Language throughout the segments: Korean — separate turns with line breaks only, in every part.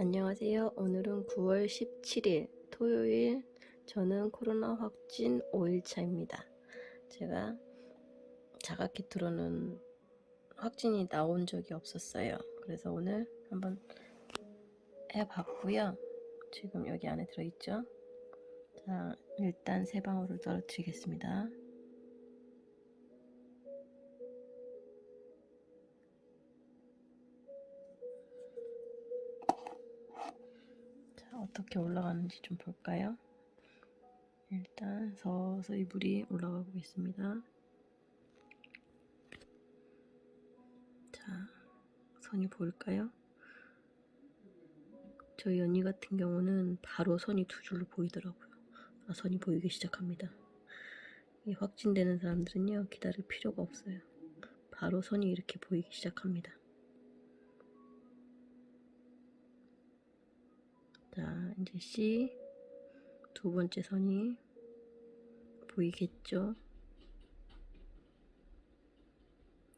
안녕하세요. 오늘은 9월 17일 토요일 저는 코로나 확진 5일차입니다. 제가 자가키트로는 확진이 나온 적이 없었어요. 그래서 오늘 한번 해봤고요. 지금 여기 안에 들어있죠. 자, 일단 세 방울을 떨어뜨리겠습니다. 어떻게 올라가는지 좀 볼까요? 일단 서서히 물이 올라가고 있습니다. 자, 선이 보일까요? 저희 언니 같은 경우는 바로 선이 두 줄로 보이더라고요. 아, 선이 보이기 시작합니다. 이 확진되는 사람들은요, 기다릴 필요가 없어요. 바로 선이 이렇게 보이기 시작합니다. 자, 이제 C 두 번째 선이 보이겠죠?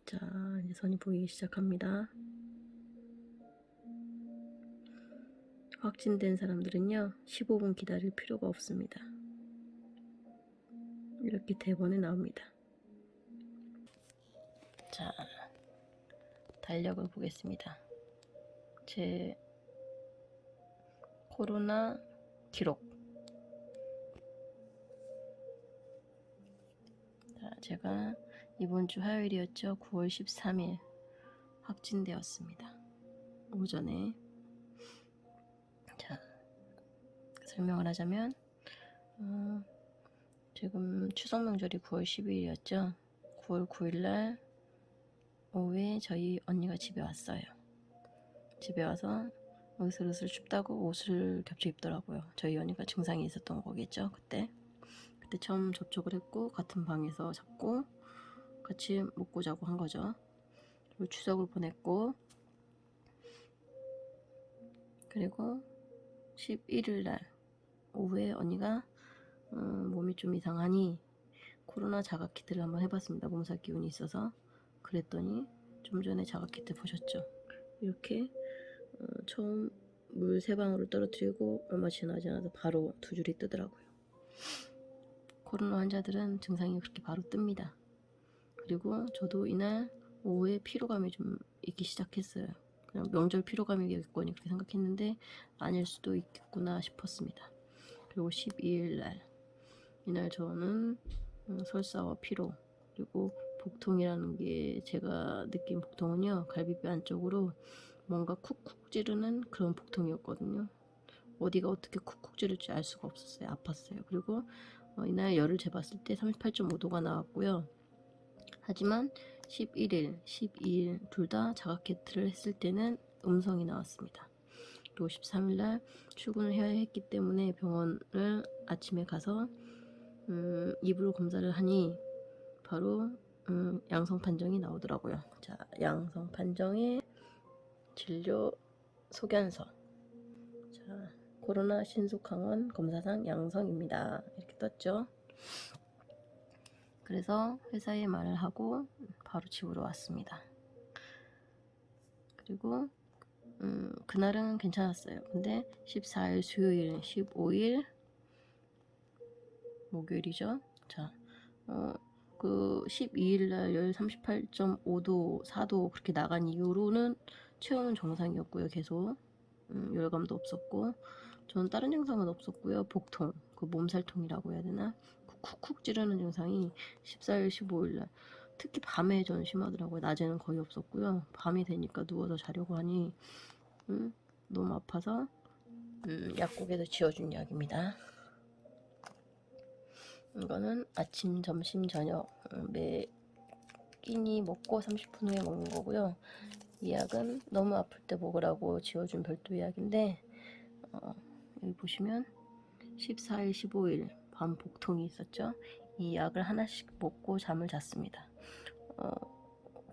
자, 이제 선이 보이기 시작합니다. 확진된 사람들은요, 15분 기다릴 필요가 없습니다. 이렇게 대본에 나옵니다. 자, 달력을 보겠습니다. 제 코로나 기록. 자, 제가 이번 주 화요일이었죠. 9월 13일 확진되었습니다. 오전에. 자, 설명을 하자면, 어, 지금 추석 명절이 9월 12일이었죠. 9월 9일날 오후에 저희 언니가 집에 왔어요. 집에 와서 으슬으슬 춥다고 옷을 겹쳐 입더라고요. 저희 언니가 증상이 있었던 거겠죠, 그때. 그때 처음 접촉을 했고, 같은 방에서 잡고, 같이 먹고 자고 한 거죠. 그리고 추석을 보냈고, 그리고 11일 날 오후에 언니가 음, 몸이 좀 이상하니 코로나 자가 키트를 한번 해봤습니다. 몸살 기운이 있어서. 그랬더니 좀 전에 자가 키트 보셨죠? 이렇게 어, 처음 물 세 방울을 떨어뜨리고 얼마 지나지 않아서 바로 두 줄이 뜨더라고요. 코로나 환자들은 증상이 그렇게 바로 뜹니다. 그리고 저도 이날 오후에 피로감이 좀 있기 시작했어요. 그냥 명절 피로감이겠거니 그렇게 생각했는데 아닐 수도 있겠구나 싶었습니다. 그리고 12일 날 이날 저는 어, 설사와 피로 그리고 복통이라는 게 제가 느낀 복통은요 갈비뼈 안쪽으로 뭔가 쿡쿡 찌르는 그런 복통이었거든요. 어디가 어떻게 쿡쿡 찌를지 알 수가 없었어요. 아팠어요. 그리고 어, 이날 열을 재봤을 때 38.5도가 나왔고요. 하지만 11일, 12일 둘 다 자가키트를 했을 때는 음성이 나왔습니다. 그리고 13일 날 출근을 해야 했기 때문에 병원을 아침에 가서 음, 입으로 검사를 하니 바로 음, 양성 판정이 나오더라고요. 자, 양성 판정에 진료 소견서. 자, 코로나 신속 항원 검사상 양성입니다. 이렇게 떴죠. 그래서 회사에 말을 하고 바로 집으로 왔습니다. 그리고 음, 그날은 괜찮았어요. 근데 14일 수요일, 15일 목요일이죠. 자, 어, 그 12일 날열 38.5도, 4도 그렇게 나간 이후로는 체온은 정상이었고요. 계속 음, 열감도 없었고 저는 다른 증상은 없었고요. 복통, 그 몸살통이라고 해야 되나? 쿡쿡 찌르는 증상이 14일, 15일 날 특히 밤에 저는 심하더라고요. 낮에는 거의 없었고요. 밤이 되니까 누워서 자려고 하니 음, 너무 아파서 음, 약국에서 지어준 약입니다. 이거는 아침, 점심, 저녁 음, 매 끼니 먹고 30분 후에 먹는 거고요. 이 약은 너무 아플 때 먹으라고 지어준 별도 약인데 어, 여기 보시면 14일, 15일 밤 복통이 있었죠. 이 약을 하나씩 먹고 잠을 잤습니다. 어,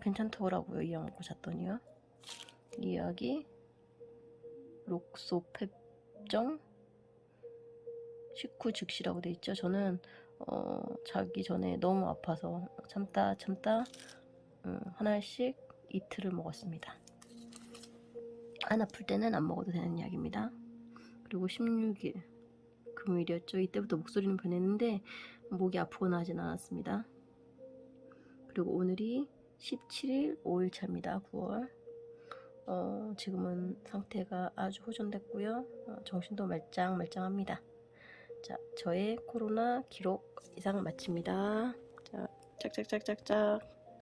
괜찮더라고요. 이 약 먹고 잤더니요. 이 약이 록소펩정 식후 즉시라고 돼 있죠. 저는 어, 자기 전에 너무 아파서 참다 참다 음, 하나씩 이틀을 먹었습니다. 안 아플 때는 안 먹어도 되는 약입니다. 그리고 16일 금요일이었죠. 이때부터 목소리는 변했는데 목이 아프거나 하진 않았습니다. 그리고 오늘이 17일 5일 차입니다. 9월. 어, 지금은 상태가 아주 호전됐고요. 어, 정신도 말짱말짱합니다. 자, 저의 코로나 기록 이상 마칩니다. 자, 짝짝짝짝짝.